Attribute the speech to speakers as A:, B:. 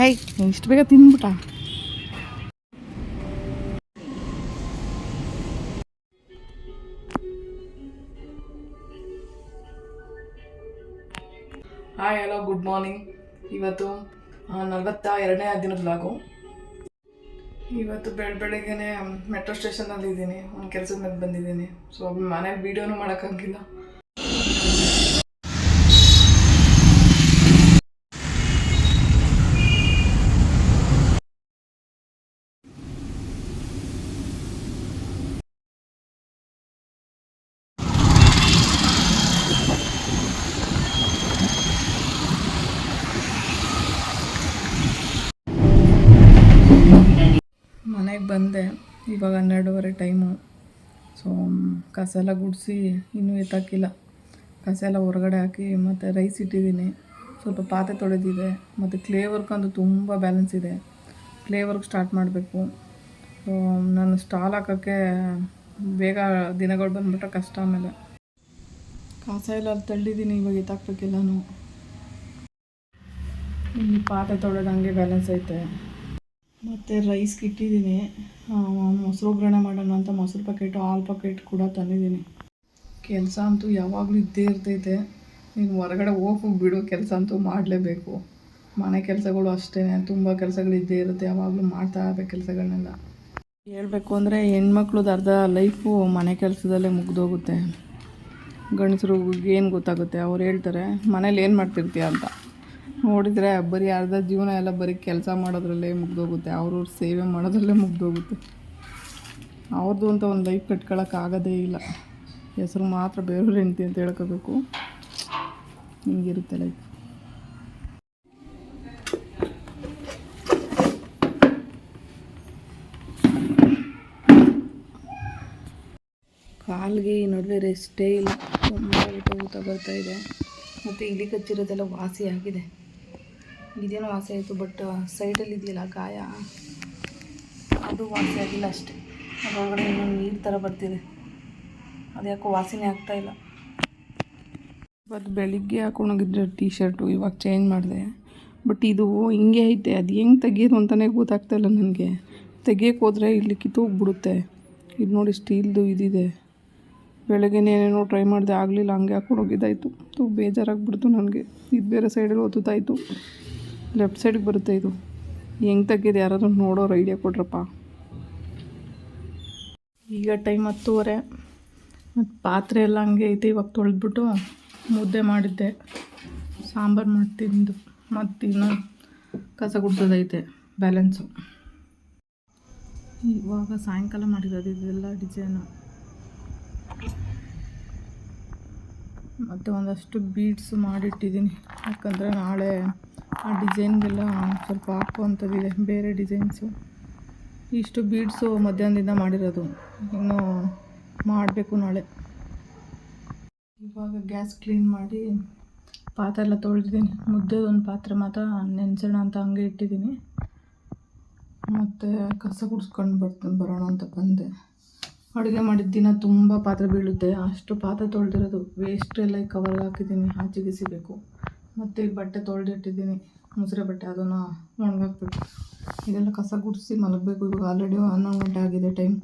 A: ಹೇಯ್ ಇಷ್ಟು ಬೇಗ ತಿಂದ್ಬಿಟ್ಟ. ಹಾಯ್ ಹಲೋ ಗುಡ್ ಮಾರ್ನಿಂಗ್ ಇವತ್ತು ನಲವತ್ತ ಎರಡನೇ ದಿನದ ಬ್ಲಾಗು ಇವತ್ತು ಬೆಳ, ಬೆಳಗ್ಗೆನೆ ಮೆಟ್ರೋ ಸ್ಟೇಷನಲ್ಲಿ ಇದ್ದೀನಿ ಒಂದು ಕೆಲಸದ ಮೇಲೆ ಬಂದಿದ್ದೀನಿ. ಸೊ ಮನೇಲಿ ವೀಡಿಯೋನು ಮಾಡೋಕ್ಕಾಗಿಲ್ಲ ಮನೆಗೆ ಬಂದೆ. ಇವಾಗ ಹನ್ನೆರಡೂವರೆ ಟೈಮು. ಸೊ ಕಸ ಎಲ್ಲ ಗುಡಿಸಿ ಇನ್ನೂ ಎತ್ತಾಕಿಲ್ಲ ಕಸ ಎಲ್ಲ ಹೊರಗಡೆ ಹಾಕಿ ಮತ್ತು ರೈಸ್ ಇಟ್ಟಿದ್ದೀನಿ. ಸ್ವಲ್ಪ ಪಾತ್ರೆ ತೊಳೆದಿದೆ. ಮತ್ತು ಕ್ಲೇ ವರ್ಕ್ ಅಂತೂ ತುಂಬ ಬ್ಯಾಲೆನ್ಸ್ ಇದೆ. ಕ್ಲೇ ವರ್ಕ್ ಸ್ಟಾರ್ಟ್ ಮಾಡಬೇಕು. ಸೊ ನಾನು ಸ್ಟಾಲ್ ಹಾಕೋಕ್ಕೆ ಬೇಗ ದಿನಗಳು ಬಂದುಬಿಟ್ರೆ ಕಷ್ಟ ಆಮೇಲೆ. ಕಸ ಎಲ್ಲ ತಳ್ಳಿದ್ದೀನಿ. ಇವಾಗ ಎತ್ತಾಕ್ಬೇಕಿಲ್ಲ ಇಲ್ಲಿ ಪಾತ್ರೆ ತೊಳೆದು ಹಂಗೆ ಬ್ಯಾಲೆನ್ಸ್ ಐತೆ. ಮತ್ತು ರೈಸ್ಗೆ ಇಟ್ಟಿದ್ದೀನಿ ಮೊಸರು ಒಗ್ಗರಣೆ ಮಾಡೋಣ ಅಂತ ಮೊಸರು ಪ್ಯಾಕೆಟು ಹಾಲು ಪ್ಯಾಕೆಟ್ ಕೂಡ ತಂದಿದ್ದೀನಿ. ಕೆಲಸ ಅಂತೂ ಯಾವಾಗಲೂ ಇದ್ದೇ ಇರ್ತೈತೆ. ನೀನು ಹೊರಗಡೆ ಹೋಗಿ ಬಿಡು, ಕೆಲಸ ಅಂತೂ ಮಾಡಲೇಬೇಕು. ಮನೆ ಕೆಲಸಗಳು ಅಷ್ಟೇ ತುಂಬ ಕೆಲಸಗಳು ಇದ್ದೇ ಇರುತ್ತೆ. ಯಾವಾಗಲೂ ಮಾಡ್ತಾ ಇರಬೇಕು ಕೆಲಸಗಳನ್ನೆಲ್ಲ ಹೇಳಬೇಕು ಅಂದರೆ ಹೆಣ್ಮಕ್ಳದ್ದು ಅರ್ಧ ಲೈಫು ಮನೆ ಕೆಲಸದಲ್ಲೇ ಮುಗ್ದೋಗುತ್ತೆ. ಗಂಡಸರು ಏನು ಗೊತ್ತಾಗುತ್ತೆ? ಅವ್ರು ಹೇಳ್ತಾರೆ, ಮನೇಲಿ ಏನು ಮಾಡ್ತಿರ್ತೀಯ? ಅಂತ. ನೋಡಿದರೆ ಬರೀ ಅರ್ಧ ಜೀವನ ಎಲ್ಲ ಬರೀ ಕೆಲಸ ಮಾಡೋದ್ರಲ್ಲೇ ಮುಗ್ದೋಗುತ್ತೆ. ಅವ್ರವ್ರ ಸೇವೆ ಮಾಡೋದ್ರಲ್ಲೇ ಮುಗ್ದೋಗುತ್ತೆ. ಅವ್ರದ್ದು ಅಂತ ಒಂದು ಲೈಫ್ ಕಟ್ಕೊಳಕ್ಕೆ ಆಗೋದೇ ಇಲ್ಲ. ಹೆಸರು ಮಾತ್ರ ಬೇರೆಯವ್ರ ಹೆಂಡ್ತಿ ಅಂತ ಹೇಳ್ಕೋಬೇಕು. ಹಿಂಗಿರುತ್ತೆ ಲೈಫ್ ಕಾಲಿಗೆ ಈ ನಡುವೆ ರೆಸ್ಟೇ ಇಲ್ಲ. ತುಂಬ ಊಟ ಊಟ ಬರ್ತಾ ಇದೆ. ಮತ್ತು ಇಲಿ ಕಚ್ಚಿರೋದೆಲ್ಲ ವಾಸಿ ಆಗಿದೆ. ಇದೇನೋ ವಾಸಿ ಆಯಿತು ಬಟ್ ಸೈಡಲ್ಲಿ ಇದೆಯಲ್ಲ ಗಾಯ. ಅದು ವಾಸಿ ಆಗಿಲ್ಲ ಅಷ್ಟೇ. ಅದರೊಳಗಡೆ ಇನ್ನೊಂದು ನೀರು ಥರ ಬರ್ತಿದೆ. ಅದ್ಯಾಕೋ ವಾಸಿನೇ ಆಗ್ತಾ ಇಲ್ಲ. ಇವತ್ತು ಬೆಳಿಗ್ಗೆ ಹಾಕೊಂಡೋಗಿದ್ದೆ ಟೀ ಶರ್ಟು ಇವಾಗ ಚೇಂಜ್ ಮಾಡಿದೆ. ಬಟ್ ಇದು ಹಿಂಗೆ ಐತೆ, ಅದು ಹೆಂಗೆ ತೆಗಿಯೋದು ಅಂತಲೇ ಗೊತ್ತಾಗ್ತಾಯಿಲ್ಲ ನನಗೆ. ತೆಗಿಯೋಕೆ ಹೋದರೆ ಇಲ್ಲಿ ಕಿತ್ತೋಗ್ಬಿಡುತ್ತೆ ಇದು ನೋಡಿ ಸ್ಟೀಲ್ದು ಇದಿದೆ. ಬೆಳಗ್ಗೆ ಏನೇನೋ ಟ್ರೈ ಮಾಡಿದೆ, ಆಗಲಿಲ್ಲ, ಹಂಗೆ ಹಾಕೊಂಡು ಹೋಗಿದ್ದಾಯಿತು ತು ಬೇಜಾರಾಗ್ಬಿಡ್ತು ನನಗೆ. ಇದು ಬೇರೆ ಸೈಡಲ್ಲಿ ಒತ್ತುತ್ತಾಯಿತು. ಲೆಫ್ಟ್ ಸೈಡಿಗೆ ಬರುತ್ತೆ ಇದು. ಹೆಂಗೆ ತೆಗೆದು ಯಾರಾದರೂ ನೋಡೋರು ಐಡಿಯಾ ಕೊಡ್ರಪ್ಪ. ಈಗ ಟೈಮ್ ಹತ್ತುವರೆ. ಮತ್ತು ಪಾತ್ರೆ ಎಲ್ಲ ಹಂಗೆ ಐತೆ, ಇವಾಗ ತೊಳೆದ್ಬಿಟ್ಟು ಮುದ್ದೆ ಮಾಡಿದ್ದೆ. ಸಾಂಬಾರು ಮಾಡ್ತಿದ್ದು ತಿಂದು ಮತ್ತು ಇನ್ನೂ ಕಸ ಗುಡ್ಸೋದೈತೆ, ಬ್ಯಾಲೆನ್ಸು. ಇವಾಗ ಸಾಯಂಕಾಲ ಮಾಡಿರೋದು ಇದೆಲ್ಲ ಡಿಸೈನು. ಮತ್ತು ಒಂದಷ್ಟು ಬೀಡ್ಸ್ ಮಾಡಿಟ್ಟಿದ್ದೀನಿ. ಯಾಕಂದರೆ ನಾಳೆ ಆ ಡಿಸೈನ್ಗೆಲ್ಲ ಸ್ವಲ್ಪ ಹಾಕುವಂಥದ್ದಿದೆ, ಬೇರೆ ಡಿಸೈನ್ಸು. ಇಷ್ಟು ಬೀಡ್ಸು ಮಧ್ಯಾಹ್ನದಿಂದ ಮಾಡಿರೋದು. ಇನ್ನು ಮಾಡಬೇಕು ನಾಳೆ. ಇವಾಗ ಗ್ಯಾಸ್ ಕ್ಲೀನ್ ಮಾಡಿ ಪಾತ್ರೆ ಎಲ್ಲ ತೊಳೆದಿದ್ದೀನಿ. ಮುದ್ದೆದೊಂದು ಪಾತ್ರೆ ಮಾತ್ರ ನೆನೆಸೋಣ ಅಂತ ಹಂಗೆ ಇಟ್ಟಿದ್ದೀನಿ. ಮತ್ತು ಕಸ ಗುಡಿಸ್ಕೊಂಡು ಬರ್ತೀನಿ ಬರೋಣ ಅಂತ ಬಂದೆ. ಅಡುಗೆ ಮಾಡಿದ ದಿನ ತುಂಬ ಪಾತ್ರೆ ಬೀಳುತ್ತೆ. ಅಷ್ಟು ಪಾತ್ರೆ ತೊಳೆದಿರೋದು ವೇಸ್ಟ್ ಎಲ್ಲ ಕವರ್ಗೆ ಹಾಕಿದ್ದೀನಿ, ಆಚೆಗೆ ಸಿಗಬೇಕು. ಮತ್ತು ಈಗ ಬಟ್ಟೆ ತೊಳೆದಿಟ್ಟಿದ್ದೀನಿ. ಮುಸುರೆ ಬಟ್ಟೆ ಅದನ್ನು ಒಣಗಾಕ್ಬೇಕು ಇದೆಲ್ಲ ಕಸ ಗುಡಿಸಿ ಮಲಗಬೇಕು. ಇವಾಗ ಆಲ್ರೆಡಿ ಹನ್ನೊಂದು ಗಂಟೆ ಆಗಿದೆ ಟೈಮ್